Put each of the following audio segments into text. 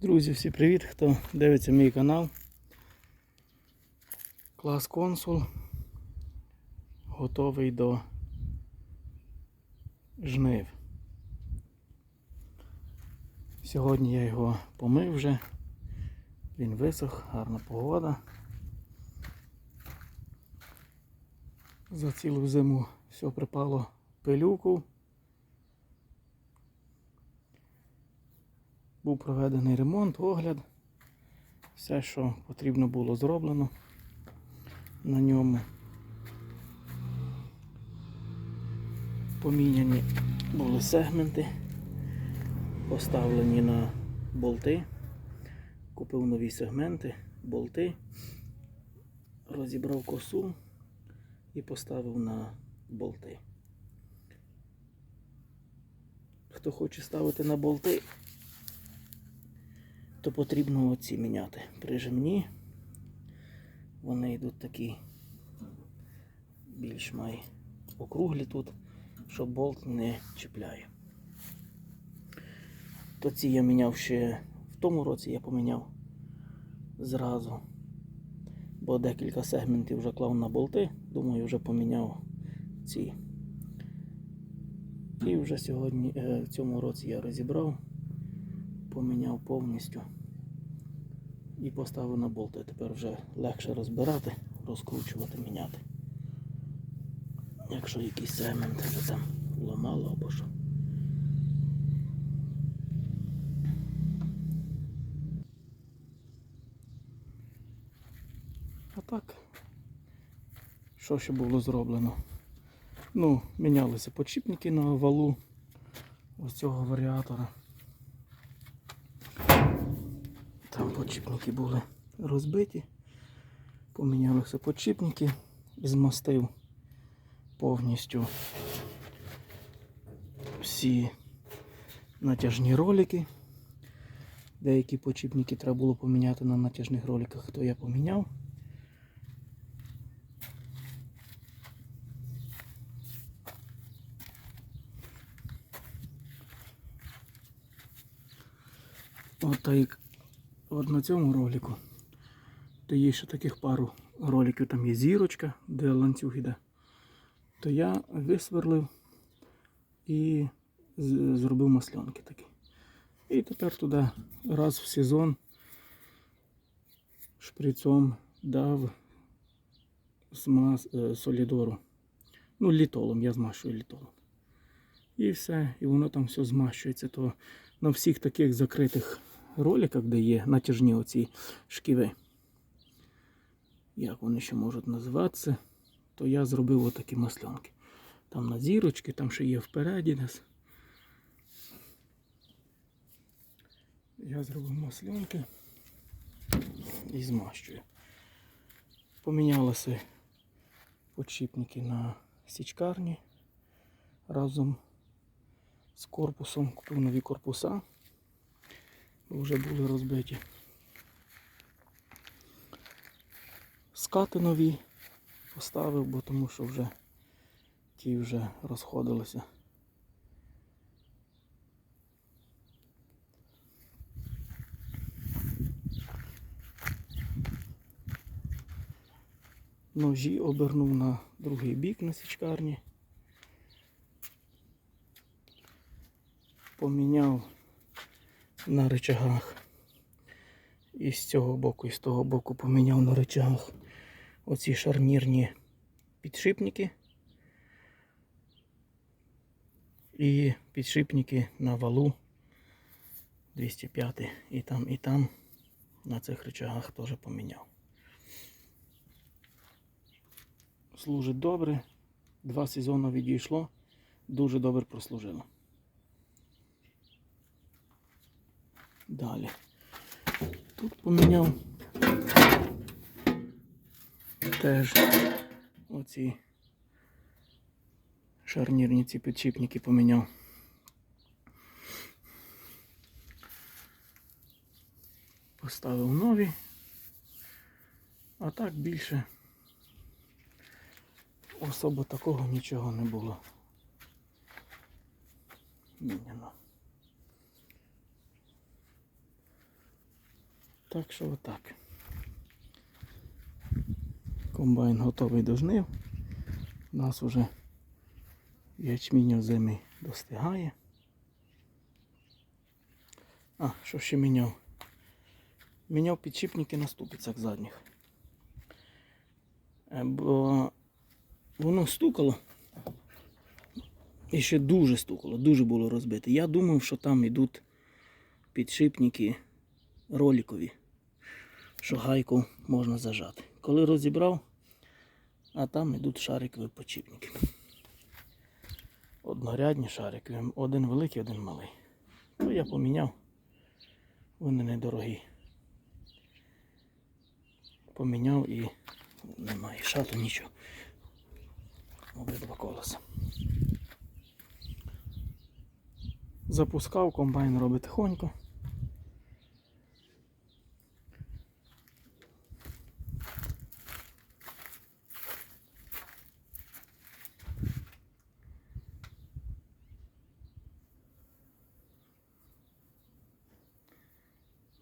Друзі, всі привіт, хто дивиться мій канал. Клас консул готовий до жнив. Сьогодні я його помив вже. Він висох, гарна погода. За цілу зиму все припало пилюку. Був проведений ремонт, огляд. Все, що потрібно було зроблено на ньому. Поміняні були сегменти, поставлені на болти. Купив нові сегменти, болти, розібрав косу і поставив на болти. Хто хоче ставити на болти, то потрібно оці міняти. Прижимні. Вони йдуть такі більш май округлі тут, щоб болт не чіпляє. То ці я міняв ще в тому році я поміняв зразу. Бо декілька сегментів вже клав на болти, думаю, вже поміняв ці. І вже сьогодні, е, в цьому році я розібрав поміняв повністю і поставив на болти. Тепер вже легше розбирати, розкручувати, міняти. Якщо якийсь сегмент вже там ламало або що. А так, що ще було зроблено? Ну, мінялися подшипники на валу ось цього варіатора. Там подшипники були розбиті. Помінялися подшипники, змастив повністю всі натяжні ролики. Деякі подшипники треба було поміняти на натяжних роликах, то я поміняв. От та як от на цьому ролику, то є ще таких пару роликів, там є зірочка, де ланцюг іде. То я висверлив і зробив маслянки такі. І тепер туди раз в сезон шприцом дав смаз, е, солідору. Ну, літолом, я змащую літолом. І все, і воно там все змащується. То на всіх таких закритих роликах, де є натяжні оці шківи, як вони ще можуть називатися, то я зробив отакі маслянки. Там на зірочки, там ще є впереді десь. Я зробив маслянки і змащую. Помінялися подшипники на січкарні разом з корпусом. Купив нові корпуса. Вже були розбиті. Скати нові поставив, бо тому що вже ті вже розходилися. Ножі обернув на другий бік на січкарні. Поміняв на рычагах. І з цього боку, і з того боку поміняв на рычагах оці шарнірні підшипники. І підшипники на валу 205 і там, і там на цих рычагах теж поміняв. Служить добре. Два сезони відійшло. Дуже добре прослужило. Далі. Тут поміняв теж оці шарнірні ці підшипники поміняв. Поставив нові. А так більше особо такого нічого не було. Міняно. Так що отак. Комбайн готовий до жнив. У нас вже ячмінь зими достигає. А, що ще міняв? Міняв підшипники на ступицях задніх. Е, Бо воно стукало. І ще дуже стукало, дуже було розбите. Я думав, що там йдуть підшипники роликові, що гайку можна зажати. Коли розібрав, а там йдуть шарикові підшипники. Однорядні шарикові, один великий, один малий. То я поміняв. Вони недорогі. Поміняв і немає шату, нічого. Обидва колеса. Запускав, комбайн робить тихонько.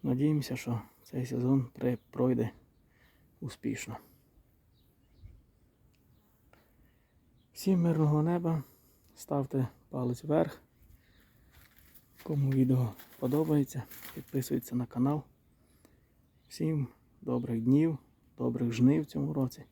Надіємося, що цей сезон пройде успішно. Всім мирного неба. Ставте палець вверх. Кому відео подобається, підписуйтесь на канал. Всім добрих днів, добрих жнив в цьому році.